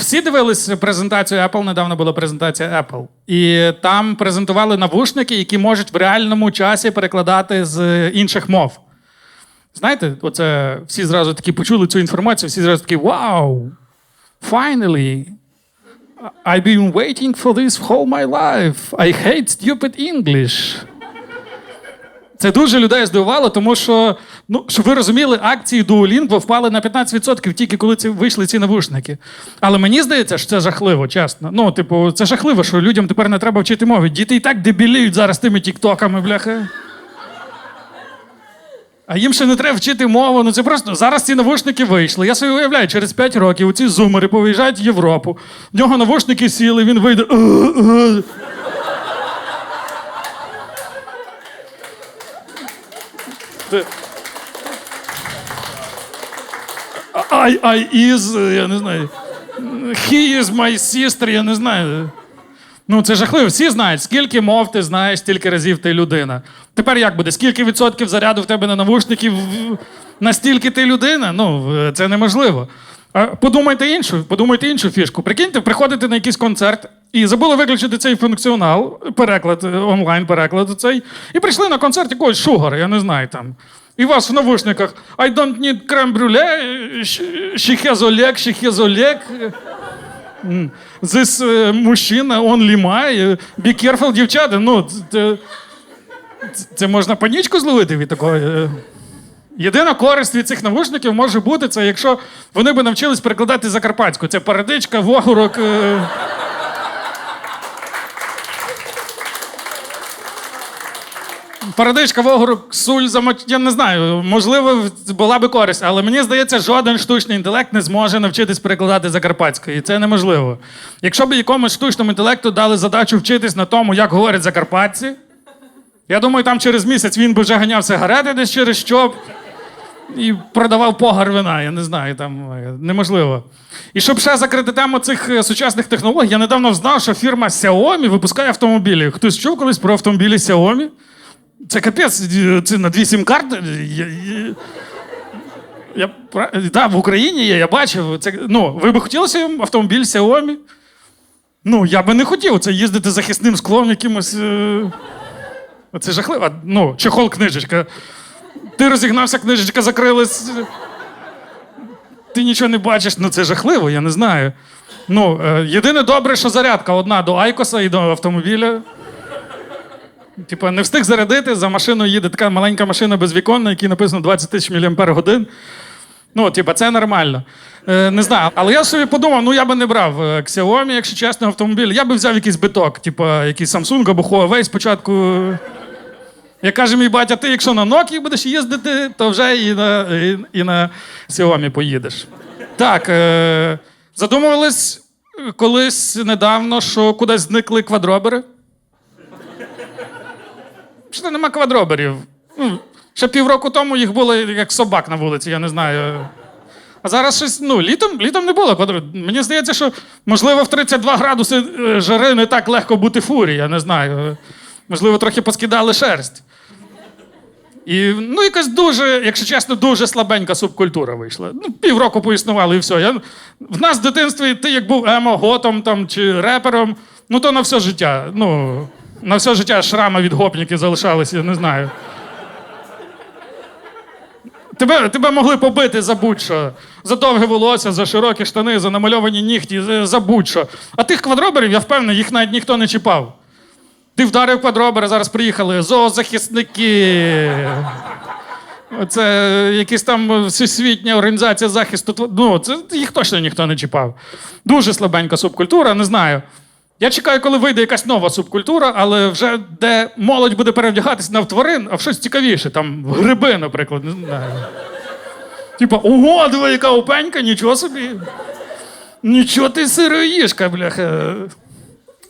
Всі дивились презентацію Apple, недавно була презентація Apple. І там презентували навушники, які можуть в реальному часі перекладати з інших мов. Знаєте, оце всі зразу такі почули цю інформацію, всі зразу такі вау! Finally! I've been waiting for this whole my life. I hate stupid English. Це дуже людей здивувало, тому що, ну, щоб ви розуміли, акції Duolingo впали на 15% тільки коли ці вийшли ці навушники. Але мені здається, що це жахливо, чесно. Ну, типу, це жахливо, що людям тепер не треба вчити мови. Діти і так дебіліють зараз тими тіктоками, бляха. А їм ще не треба вчити мову. Ну це просто зараз ці навушники вийшли. Я собі уявляю, через 5 років ці зумери повиїжджають в Європу. В нього навушники сіли, він вийде. «Е, е». Ти- I, I is, я не знаю. He is my sister, я не знаю. Ну, це жахливо. Всі знають, скільки мов ти знаєш, стільки разів ти людина. Тепер як буде? Скільки відсотків заряду в тебе на навушників? Настільки ти людина? Ну, е, це неможливо. Подумайте іншу, подумайте іншу фішку. Прикиньте, приходите на якийсь концерт і забули виключити цей функціонал, переклад, е, онлайн переклад цей, і прийшли на концерт якогось шугара, я не знаю там. І вас в навушниках I don't need creme brulee, she has Oleg, she has Oleg. This е, мужчина, only my. Be careful, дівчата. Ну, це, це, можна панічку зловити від такого. е. Єдина користь від цих навушників може бути, це якщо вони би навчились перекладати закарпатську. Це парадичка, вогорок. Парадичка, вогорок, суль, замоч... Я не знаю, можливо, була би користь, але мені здається, жоден штучний інтелект не зможе навчитись перекладати закарпатською. І це неможливо. Якщо б якомусь штучному інтелекту дали задачу вчитись на тому, як говорять закарпатці, я думаю, там через місяць він би вже ганяв сигарети десь через що і продавав погар вина. Я не знаю, там неможливо. І щоб ще закрити тему цих е, сучасних технологій, я недавно знав, що фірма Xiaomi випускає автомобілі. Хтось чув колись про автомобілі Xiaomi? Це капець, е, це на дві сім-карти. Я, я, я, да, в Україні є, я бачив. Це, ну, ви би хотіли собі автомобіль Xiaomi? Ну, я би не хотів це їздити захисним склом якимось. Е... Це жахливо. Ну, чехол книжечка. Ти розігнався, книжечка закрилась. Ти нічого не бачиш, ну це жахливо, я не знаю. Ну, е, єдине добре, що зарядка одна до Айкоса і до автомобіля. Типа, не встиг зарядити, за машиною їде така маленька машина безвіконна, на якій написано 20 тисяч мАч. Ну, типа, це нормально. Е, не знаю. Але я собі подумав, ну я би не брав е, Xiaomi, якщо чесно, автомобіль. Я би взяв якийсь биток, типа якийсь Samsung або Huawei спочатку. Як каже мій батя, ти якщо на Nokia будеш їздити, то вже і на, і, і на Xiaomi поїдеш. Так, е, задумувались колись недавно, що кудись зникли квадробери. Що нема квадроберів. Ну, ще півроку тому їх було як собак на вулиці, я не знаю. А зараз щось, ну, літом, літом не було квадроберів. Мені здається, що, можливо, в 32 градуси е, жари не так легко бути фурі, я не знаю. Можливо, трохи поскидали шерсть. І ну, якась дуже, якщо чесно, дуже слабенька субкультура вийшла. Ну, півроку поіснували і все. Я, в нас в дитинстві ти як був емо, готом там, чи репером, ну то на все життя. Ну, на все життя шрами від гопників залишалися, я не знаю. Тебе, тебе могли побити за будь-що. За довге волосся, за широкі штани, за намальовані нігті, за, будь-що. А тих квадроберів, я впевнений, їх навіть ніхто не чіпав. Ти вдарив квадробера, зараз приїхали зоозахисники. Це якась там всесвітня організація захисту. Ну, це їх точно ніхто не чіпав. Дуже слабенька субкультура, не знаю. Я чекаю, коли вийде якась нова субкультура, але вже де молодь буде перевдягатись на тварин, а в щось цікавіше, там гриби, наприклад. Не знаю. Типа, ого, диви, яка опенька, нічого собі. Нічого ти сироїшка, бляха.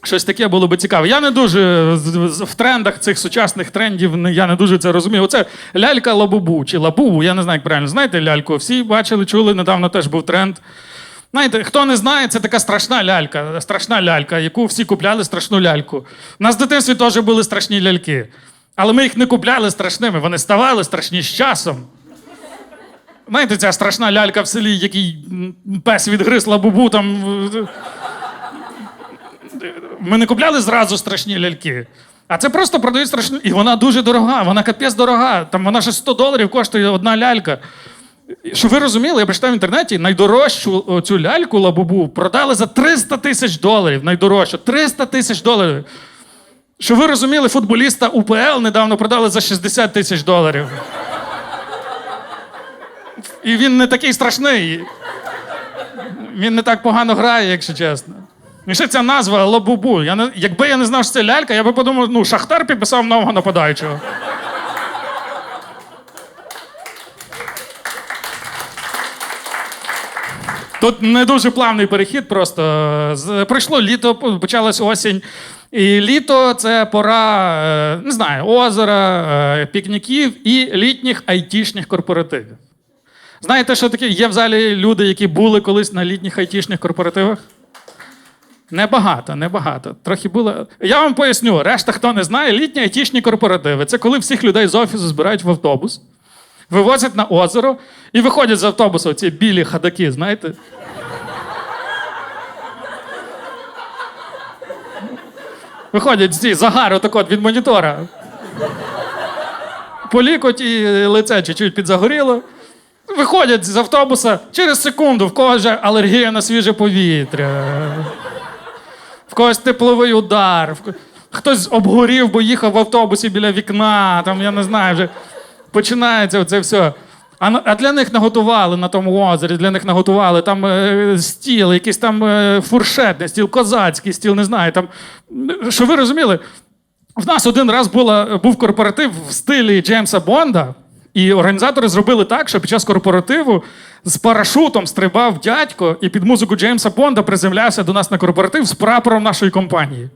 Щось таке було би цікаво. Я не дуже в трендах цих сучасних трендів, я не дуже це розумію. Оце лялька лабубу чи лабубу, я не знаю, як правильно. Знаєте ляльку? Всі бачили, чули, недавно теж був тренд. Знаєте, хто не знає, це така страшна лялька, страшна лялька, яку всі купляли страшну ляльку. У нас в дитинстві теж були страшні ляльки. Але ми їх не купляли страшними, вони ставали страшні з часом. Знаєте, ця страшна лялька в селі, який пес відгриз лабубу там. Ми не купляли зразу страшні ляльки. А це просто продають страшну. І вона дуже дорога, вона капець дорога. Там вона ще 100 доларів коштує одна лялька. Щоб ви розуміли, я прочитав в інтернеті, найдорожчу цю ляльку лабубу продали за 300 тисяч доларів. Найдорожчу. 300 тисяч доларів. Щоб ви розуміли, футболіста УПЛ недавно продали за 60 тисяч доларів. І він не такий страшний. Він не так погано грає, якщо чесно. І ще ця назва Лабубу. Я не, якби я не знав, що це лялька, я би подумав, ну, Шахтар підписав нового нападаючого. Тут не дуже плавний перехід, просто пройшло літо, почалась осінь. І літо це пора, е, не знаю, озера, е, пікніків і літніх айтішних корпоративів. Знаєте, що таке? Є в залі люди, які були колись на літніх айтішних корпоративах? Небагато, небагато. Трохи було. Я вам поясню, решта, хто не знає, літні айтішні корпоративи це коли всіх людей з офісу збирають в автобус, вивозять на озеро і виходять з автобусу ці білі хадаки, знаєте? Виходять ці загар отак от від монітора. Полікоть і лице чуть-чуть підзагоріло. Виходять з автобуса через секунду, в когось вже алергія на свіже повітря, в когось тепловий удар, хтось обгорів, бо їхав в автобусі біля вікна, там я не знаю, вже починається це все. А, а для них наготували на тому озері, для них наготували там е, стіл, якийсь там е, фуршетний стіл, козацький стіл, не знаю. Там, е, що ви розуміли? В нас один раз була, був корпоратив в стилі Джеймса Бонда, і організатори зробили так, що під час корпоративу з парашутом стрибав дядько і під музику Джеймса Бонда приземлявся до нас на корпоратив з прапором нашої компанії.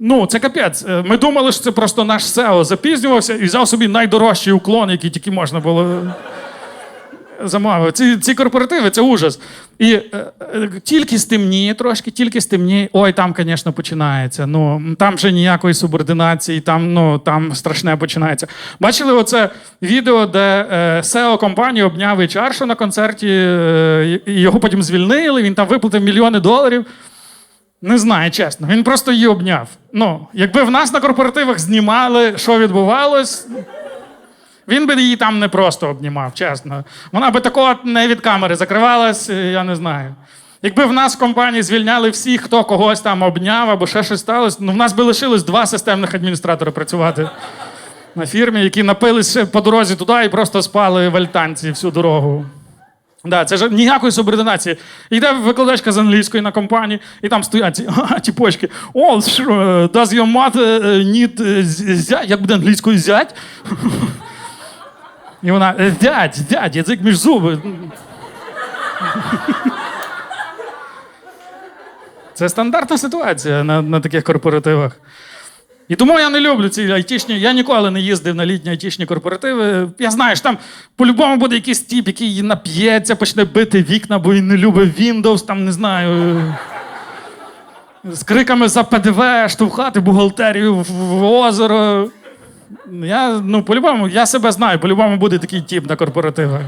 Ну, це капець. Е, Ми думали, що це просто наш SEO запізнювався і взяв собі найдорожчий уклон, який тільки можна було замовив. Ці, ці корпоративи це ужас. І е, е, тільки стемніє трошки, тільки стемніє. Ой, там, звісно, починається. Ну, там вже ніякої субординації, там, ну, там страшне починається. Бачили оце відео, де е, SEO компанії обняв HR на концерті, е, його потім звільнили, він там виплатив мільйони доларів. Не знаю, чесно. Він просто її обняв. Ну, якби в нас на корпоративах знімали, що відбувалось, він би її там не просто обнімав, чесно. Вона би такого не від камери закривалась, е, я не знаю. Якби в нас в компанії звільняли всіх, хто когось там обняв або ще щось сталося, ну в нас би лишилось два системних адміністратора працювати на фірмі, які напились ще по дорозі туди і просто спали в альтанці всю дорогу. Да, це ж ніякої субординації. Йде викладачка з англійської на компанії, і там стоять ті почки. О, sure, does your mother е, need е, зять? Як буде англійською зять? І вона, «Е, дядь, дядь, язик між зуби. Це стандартна ситуація на, на таких корпоративах. І тому я не люблю ці айтішні. Я ніколи не їздив на літні айтішні корпоративи. Я знаю, що там по-любому буде якийсь тіп, який нап'ється, почне бити вікна, бо він не любить Windows, там не знаю. З криками за ПДВ, штовхати бухгалтерію в, озеро. Я, ну, по-любому, я себе знаю, по-любому буде такий тіп на корпоративах.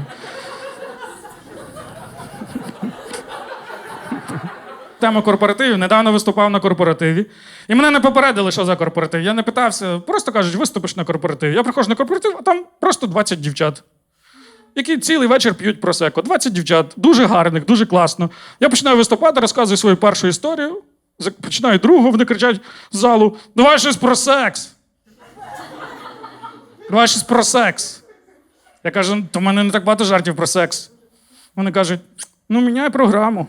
Тема корпоративів. Недавно виступав на корпоративі. І мене не попередили, що за корпоратив. Я не питався. Просто кажуть, виступиш на корпоративі. Я приходжу на корпоратив, а там просто 20 дівчат. Які цілий вечір п'ють просеко. 20 дівчат, дуже гарних, дуже класно. Я починаю виступати, розказую свою першу історію. Починаю другу, вони кричать з залу: давай щось про секс. Давай щось про секс. Я кажу, то в мене не так багато жартів про секс. Вони кажуть: ну, міняй програму.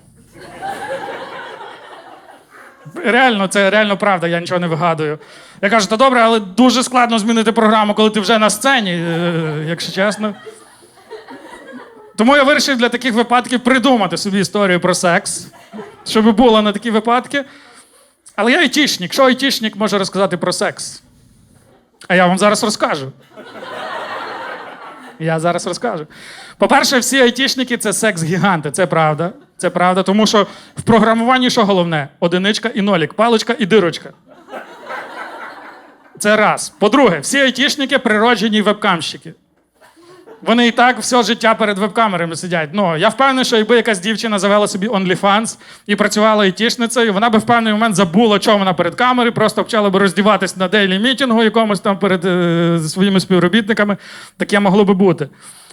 Реально, це реально правда, я нічого не вигадую. Я кажу, то добре, але дуже складно змінити програму, коли ти вже на сцені, е, якщо чесно. Тому я вирішив для таких випадків придумати собі історію про секс, щоб було на такі випадки. Але я айтішник. Що айтішник може розказати про секс? А я вам зараз розкажу. Я зараз розкажу. По-перше, всі айтішники це секс-гіганти, це правда. Це правда, тому що в програмуванні що головне? Одиничка і нолік, паличка і дирочка. Це раз. По-друге, всі айтішники природжені вебкамщики. Вони і так все життя перед веб-камерами сидять. Ну, я впевнений, що якби якась дівчина завела собі OnlyFans і працювала айтішницею, вона би в певний момент забула, що вона перед камерою, просто почала би роздіватись на дейлі мітінгу якомусь там перед е, своїми співробітниками. Таке могло би бути.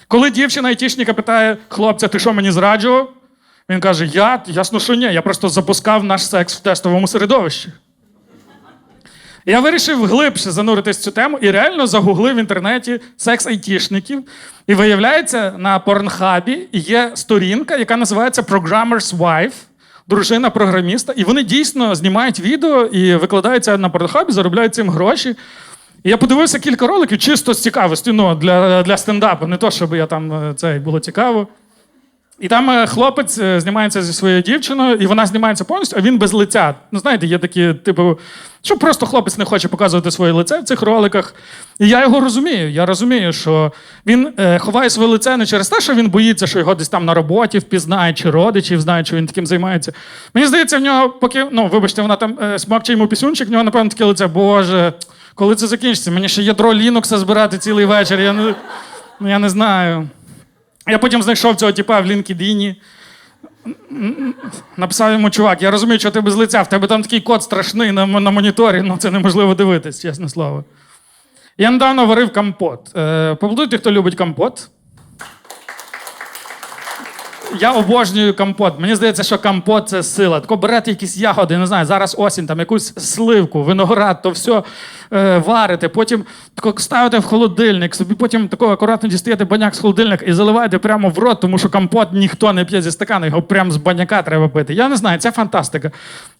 Коли дівчина айтішника питає, хлопця, ти що мені зраджував? Він каже: Я, ясно, що ні, я просто запускав наш секс в тестовому середовищі. Я вирішив глибше зануритись в цю тему і реально загуглив в інтернеті секс айтішників. І виявляється, на порнхабі є сторінка, яка називається Programmer's Wife, дружина програміста. І вони дійсно знімають відео і викладаються на порнхабі, заробляють цим гроші. І я подивився кілька роликів чисто з цікавості, ну, для, для стендапу, не то, щоб я там е, це було цікаво. І там е, хлопець е, знімається зі своєю дівчиною, і вона знімається повністю, а він без лиця. Ну, знаєте, є такі, типу, що просто хлопець не хоче показувати своє лице в цих роликах. І я його розумію. Я розумію, що він е, ховає своє лице не через те, що він боїться, що його десь там на роботі впізнають, чи родичів знають, що він таким займається. Мені здається, в нього поки, ну, вибачте, вона там е, смокче йому пісюнчик, в нього, напевно, таке лице, Боже, коли це закінчиться? Мені ще ядро Linux збирати цілий вечір. Я не, ну, я не знаю. Я потім знайшов цього типа в LinkedIn. Написав йому, чувак, я розумію, що ти без лиця, в тебе там такий код страшний на, на моніторі, ну це неможливо дивитись, чесне слово. Я недавно варив компот. Е, Поаплодуйте, хто любить компот. Я обожнюю компот. Мені здається, що компот це сила. Тако берете якісь ягоди, не знаю, зараз осінь, там якусь сливку, виноград, то все е, варите, потім тако ставите в холодильник, собі потім тако акуратно дістаєте баняк з холодильника і заливаєте прямо в рот, тому що компот ніхто не п'є зі стакана, його прямо з баняка треба пити. Я не знаю, це фантастика.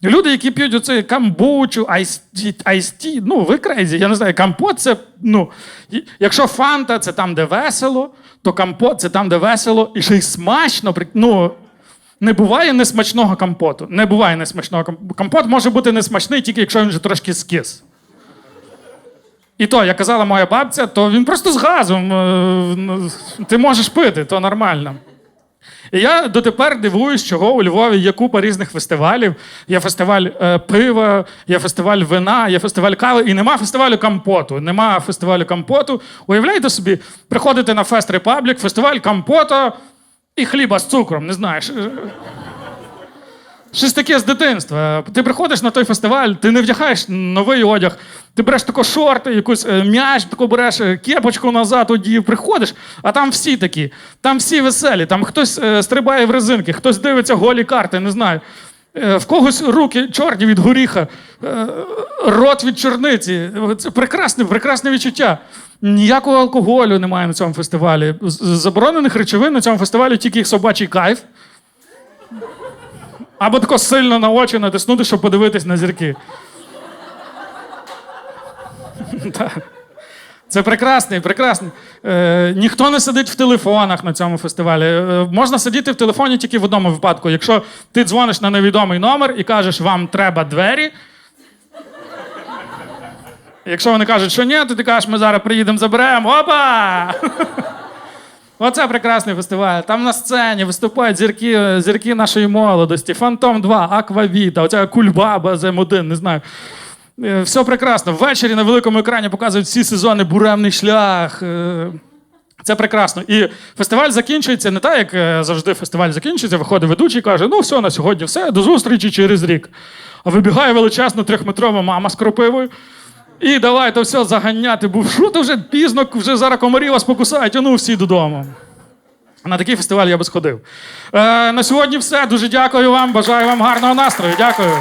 Люди, які п'ють оцей камбучу, айсті, айсті, ну ви крейзі, я не знаю, компот це, ну, якщо фанта це там, де весело, то компот це там, де весело, і ще й смачно. Ну, не буває несмачного компоту. Не буває несмачного компоту. Компот може бути несмачний, тільки якщо він вже трошки скис. І то, як казала моя бабця, то він просто з газом. е, Ти можеш пити, то нормально. І я дотепер дивуюсь, чого у Львові є купа різних фестивалів. Є фестиваль е, пива, є фестиваль вина, є фестиваль кави, і нема фестивалю компоту. Нема фестивалю компоту. Уявляєте собі, приходите на Фест Репаблік, фестиваль компота і хліба з цукром, не знаєш. Щось таке з дитинства. Ти приходиш на той фестиваль, ти не вдягаєш новий одяг, ти береш тако шорти, якусь е, м'яч, тако береш е, кепочку назад, одів, приходиш, а там всі такі, там всі веселі, там хтось е, стрибає в резинки, хтось дивиться голі карти, не знаю. В когось руки чорні від горіха, рот від чорниці. Це прекрасне, прекрасне відчуття. Ніякого алкоголю немає на цьому фестивалі. Заборонених речовин на цьому фестивалі тільки собачий кайф. Або тако сильно на очі натиснути, щоб подивитись на зірки. Це прекрасний, прекрасний. Е, ніхто не сидить в телефонах на цьому фестивалі. Е, можна сидіти в телефоні тільки в одному випадку. Якщо ти дзвониш на невідомий номер і кажеш, вам треба двері. Якщо вони кажуть, що ні, то ти кажеш, ми зараз приїдемо, заберемо. Опа! Оце прекрасний фестиваль. Там на сцені виступають зірки, зірки нашої молодості, Фантом 2, Аквавіта, оця кульбаба з М1, не знаю. Е, Все прекрасно. Ввечері на великому екрані показують всі сезони Буремний шлях. Е, Це прекрасно. І фестиваль закінчується не так, як е, завжди фестиваль закінчується, виходить ведучий і каже: ну все, на сьогодні все, до зустрічі через рік. А вибігає величезна трьохметрова мама з кропивою. І давай то все заганяти, бо що то вже пізно, вже зараз комарі вас покусають, а ну всі додому. На такий фестиваль я би сходив. Е, на сьогодні все. Дуже дякую вам. Бажаю вам гарного настрою. Дякую.